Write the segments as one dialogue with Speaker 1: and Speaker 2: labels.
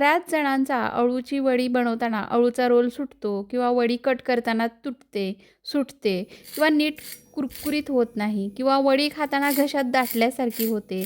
Speaker 1: बऱ्याच जणांचा अळूची वडी बनवताना अळूचा रोल सुटतो किंवा वडी कट करताना तुटते सुटते किंवा नीट कुरकुरीत होत नाही किंवा वडी खाताना घशात दाटल्यासारखी होते.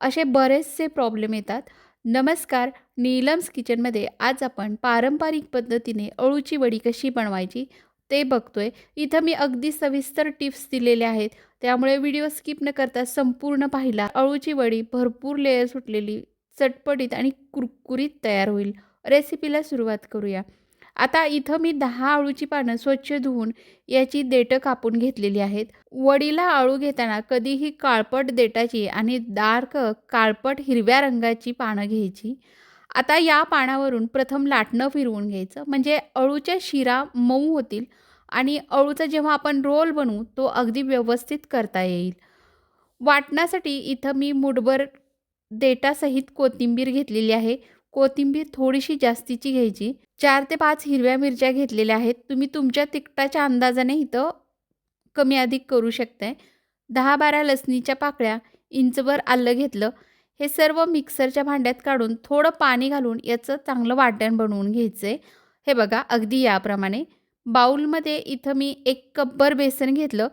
Speaker 1: असे बरेचसे प्रॉब्लेम येतात. नमस्कार नीलम्स किचनमध्ये आज आपण पारंपरिक पद्धतीने अळूची वडी कशी बनवायची ते बघतोय. इथं मी अगदी सविस्तर टिप्स दिलेल्या आहेत. त्यामुळे व्हिडिओ स्किप न करता संपूर्ण पाहिला. अळूची वडी भरपूर लेयर सुटलेली चटपटीत आणि कुरकुरीत तयार होईल. रेसिपीला सुरुवात करूया. आता इथं मी दहा अळूची पानं स्वच्छ धुवून याची देठं कापून घेतलेली आहेत. वडीला आळू घेताना कधीही काळपट देटाची आणि डार्क काळपट हिरव्या रंगाची पानं घ्यायची. आता या पानावरून प्रथम लाटणं फिरवून घ्यायचं. म्हणजे अळूच्या शिरा मऊ होतील आणि अळूचा जेव्हा आपण रोल बनवू तो अगदी व्यवस्थित करता येईल. वाटण्यासाठी इथं मी मुठभर देटासहित कोथिंबीर घेतलेली आहे. कोथिंबीर थोडीशी जास्तीची घ्यायची. चार ते पाच हिरव्या मिरच्या घेतलेल्या आहेत. तुम्ही तुमच्या तिखटाच्या अंदाजाने इथं कमी अधिक करू शकताय. दहा बारा लसणीच्या पाकळ्या इंचभर आलं घेतलं. हे सर्व मिक्सरच्या भांड्यात काढून थोडं पाणी घालून याचं चांगलं वाटण बनवून घ्यायचं आहे हे बघा अगदी याप्रमाणे. बाऊलमध्ये इथं मी एक कपभर बेसन घेतलं.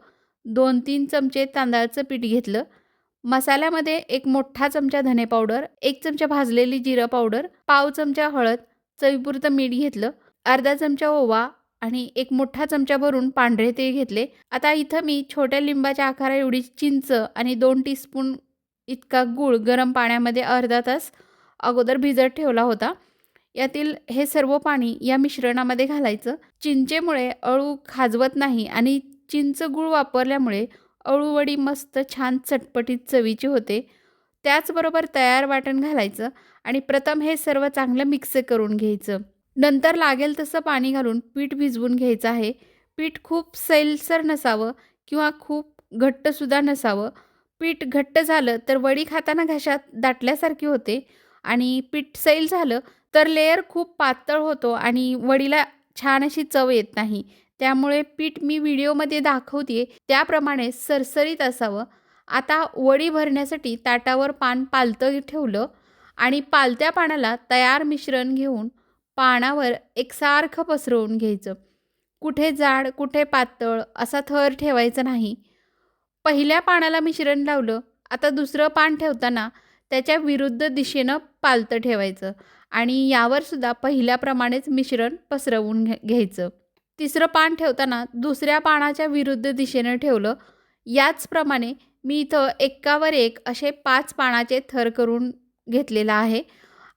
Speaker 1: दोन तीन चमचे तांदळाचं पीठ घेतलं. मसाल्यामध्ये एक मोठा चमचा धने पावडर एक चमचा भाजलेली जिरं पावडर पाव चमचा हळद चवीपुरतं मीठ घेतलं अर्धा चमचा ओवा आणि एक मोठा चमचा भरून पांढरे तेल घेतले. आता इथं मी छोट्या लिंबाच्या आकारा एवढी चिंच आणि दोन टीस्पून इतका गूळ गरम पाण्यामध्ये अर्धा तास अगोदर भिजत ठेवला होता. यातील हे सर्व पाणी या मिश्रणामध्ये घालायचं. चिंचेमुळे अळू खाजवत नाही आणि चिंच गूळ वापरल्यामुळे अळूवडी मस्त छान चटपटीत चवीची होते. त्याचबरोबर तयार वाटण घालायचं आणि प्रथम हे सर्व चांगलं मिक्स करून घ्यायचं. नंतर लागेल तसं पाणी घालून पीठ भिजवून घ्यायचं आहे. पीठ खूप सैलसर नसावं किंवा खूप घट्टसुद्धा नसावं. पीठ घट्ट झालं तर वडी खाताना घशात दाटल्यासारखी होते आणि पीठ सैल झालं तर लेअर खूप पातळ होतो आणि वडीला छान अशी चव येत नाही. त्यामुळे पीठ मी व्हिडिओमध्ये दाखवते त्याप्रमाणे सरसरीत असावं. आता वडी भरण्यासाठी ताटावर पान पालतं ठेवलं आणि पालत्या पानाला तयार मिश्रण घेऊन पानावर एकसारखं पसरवून घ्यायचं. कुठे जाड कुठे पातळ असा थर ठेवायचा नाही. पहिल्या पानाला मिश्रण लावलं. आता दुसरं पान ठेवताना त्याच्या विरुद्ध दिशेनं पालतं ठेवायचं आणि यावर सुद्धा पहिल्याप्रमाणेच मिश्रण पसरवून घे घ्यायचं. तिसरं पान ठेवताना दुसऱ्या पानाच्या विरुद्ध दिशेनं ठेवलं. याचप्रमाणे मी इथं एकावर एक असे पाच पानाचे थर करून घेतलेला आहे.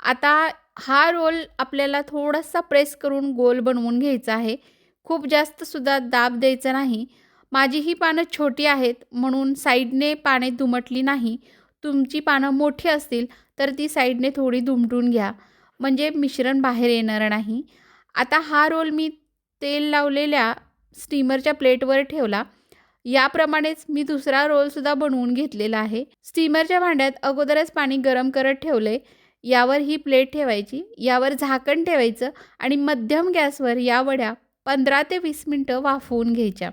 Speaker 1: आता हा रोल आपल्याला थोडासा प्रेस करून गोल बनवून घ्यायचा आहे. खूप जास्तसुद्धा दाब द्यायचा नाही. माझी ही पानं छोटी आहेत म्हणून साईडने पाने दुमटली नाही. तुमची पानं मोठी असतील तर ती साईडने थोडी दुमटून घ्या. म्हणजे मिश्रण बाहेर येणार नाही. आता हा रोल मी तेल लावलेल्या स्टीमरच्या प्लेटवर ठेवला. याप्रमाणेच मी दुसरा रोलसुद्धा बनवून घेतलेला आहे. स्टीमरच्या भांड्यात अगोदरच पाणी गरम करत ठेवले. यावर ही प्लेट ठेवायची. यावर झाकण ठेवायचं आणि मध्यम गॅसवर या वड्या पंधरा ते वीस मिनटं वाफवून घ्यायच्या.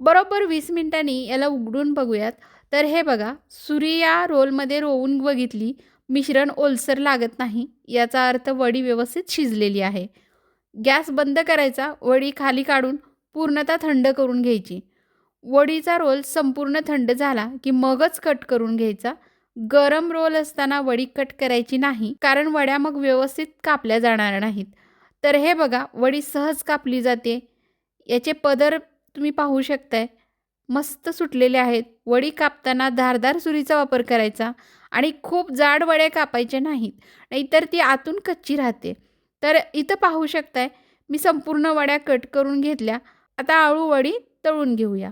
Speaker 1: बरोबर वीस मिनटांनी याला उघडून बघूयात. तर हे बघा सुरी या रोलमध्ये रोवून बघितली. मिश्रण ओलसर लागत नाही. याचा अर्थ वडी व्यवस्थित शिजलेली आहे. गॅस बंद करायचा वडी खाली काढून पूर्णतः थंड करून घ्यायची. वडीचा रोल संपूर्ण थंड झाला की मगच कट करून घ्यायचा. गरम रोल असताना वडी कट करायची नाही कारण वड्या मग व्यवस्थित कापल्या जाणार नाहीत. तर हे बघा वडी सहज कापली जाते. याचे पदर तुम्ही पाहू शकताय. मस्त सुटलेले आहेत. वडी कापताना धारदार सुरीचा वापर करायचा आणि खूप जाड वड्या कापायच्या नाहीत. नाहीतर ती आतून कच्ची राहते. तर इथं पाहू शकताय मी संपूर्ण वड्या कट करून घेतल्या. आता आळू वडी तळून घेऊया.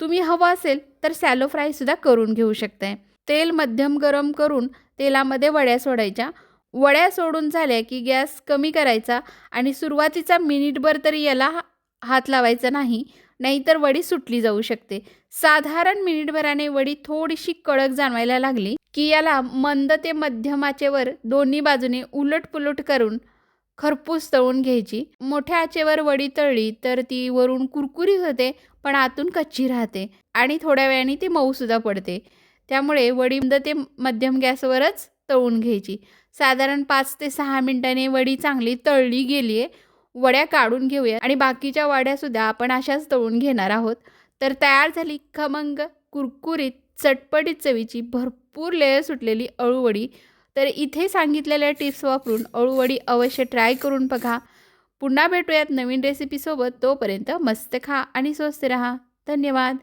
Speaker 1: तुम्ही हवं असेल तर सॅलो फ्रायसुद्धा करून घेऊ शकताय. तेल मध्यम गरम करून तेलामध्ये वड्या सोडायच्या. वड्या सोडून झाल्या की गॅस कमी करायचा आणि सुरुवातीचा मिनिटभर तरी याला हात लावायचा नाही नाहीतर वडी सुटली जाऊ शकते. साधारण मिनिटभराने वडी थोडीशी कडक जाणवायला लागली की याला मंद ते मध्यमाचेवर दोन्ही बाजूने उलट पुलट करून खरपूस तळून घ्यायची. मोठ्या आचेवर वडी तळली तर ती वरून कुरकुरीत होते पण आतून कच्ची राहते आणि थोड्या वेळाने ती मऊसुद्धा पडते. त्यामुळे वडी ते मध्यम गॅसवरच तळून घ्यायची. साधारण पाच ते सहा मिनिटांनी वडी चांगली तळली गेली आहे वड्या काढून घेऊया आणि बाकीच्या वड्यासुद्धा आपण अशाच तळून घेणार आहोत. तर तयार झाली खमंग कुरकुरीत चटपटीत चवीची भरपूर लेअर सुटलेली अळूवडी. तर इथे सांगितलेल्या टिप्स वापरून अळूवडी अवश्य ट्राय करून बघा. पुन्हा भेटूयात नवीन रेसिपीसोबत तोपर्यंत मस्त खा आणि स्वस्त रहा. धन्यवाद.